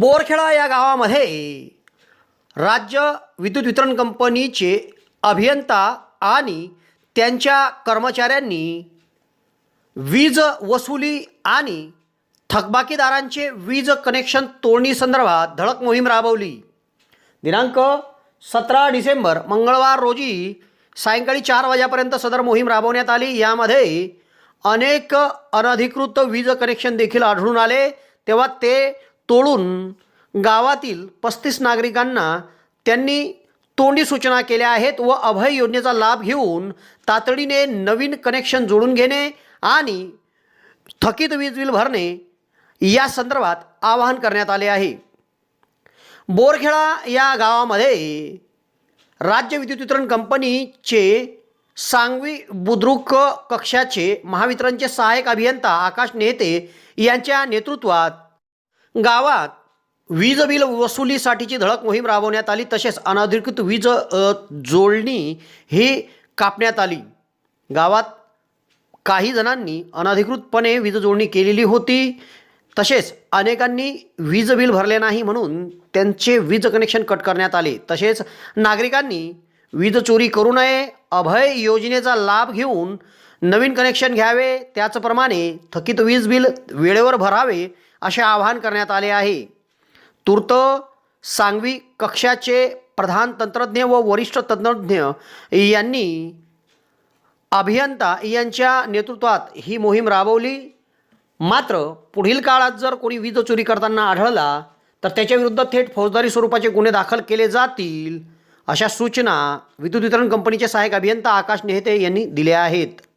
बोरखेडा या गावामध्ये राज्य विद्युत वितरण कंपनीचे अभियंता आणि त्यांच्या कर्मचाऱ्यांनी वीज वसुली आणि थकबाकीदारांचे वीज कनेक्शन तोडणी संदर्भात धडक मोहीम राबवली. दिनांक सतरा डिसेंबर मंगळवार रोजी सायंकाळी चार वाजेपर्यंत सदर मोहीम राबवण्यात आली. यामध्ये अनेक अनधिकृत वीज कनेक्शन देखील आढळून आले. तेव्हा ते तोडून गावातील पस्तीस नागरिकांना त्यांनी तोंडी सूचना केल्या आहेत व अभय योजनेचा लाभ घेऊन तातडीने नवीन कनेक्शन जोडून घेणे आणि थकीत वीज बिल भरणे या संदर्भात आवाहन करण्यात आले आहे. बोरखेडा या गावामध्ये राज्य विद्युत वितरण कंपनीचे सांगवी बुद्रुक कक्षाचे महावितरणचे सहाय्यक अभियंता आकाश नेते यांच्या नेतृत्वात गावात वीज बिल वसुलीसाठीची धडक मोहीम राबवण्यात आली. तसेच अनधिकृत वीज जोडणी ही कापण्यात आली. गावात काही जणांनी अनधिकृतपणे वीज जोडणी केलेली होती. तसेच अनेकांनी वीज बिल भरले नाही म्हणून त्यांचे वीज कनेक्शन कट करण्यात आले. तसेच नागरिकांनी वीज चोरी करू नये अभय योजनेचा लाभ घेऊन नवीन कनेक्शन घ्यावे त्याचप्रमाणे थकीत वीज बिल वेळेवर भरावे असे आवाहन करण्यात आले आहे. तूर्त सांगवी कक्षाचे प्रधान तंत्रज्ञ व वरिष्ठ तंत्रज्ञ यांनी अभियंता यांच्या नेतृत्वात ही मोहीम राबवली. मात्र पुढील काळात जर कोणी वीज चोरी करताना आढळला तर त्याच्याविरुद्ध थेट फौजदारी स्वरूपाचे गुन्हे दाखल केले जातील अशा सूचना विद्युत वितरण कंपनीचे सहाय्यक अभियंता आकाश नेहते यांनी दिल्या आहेत.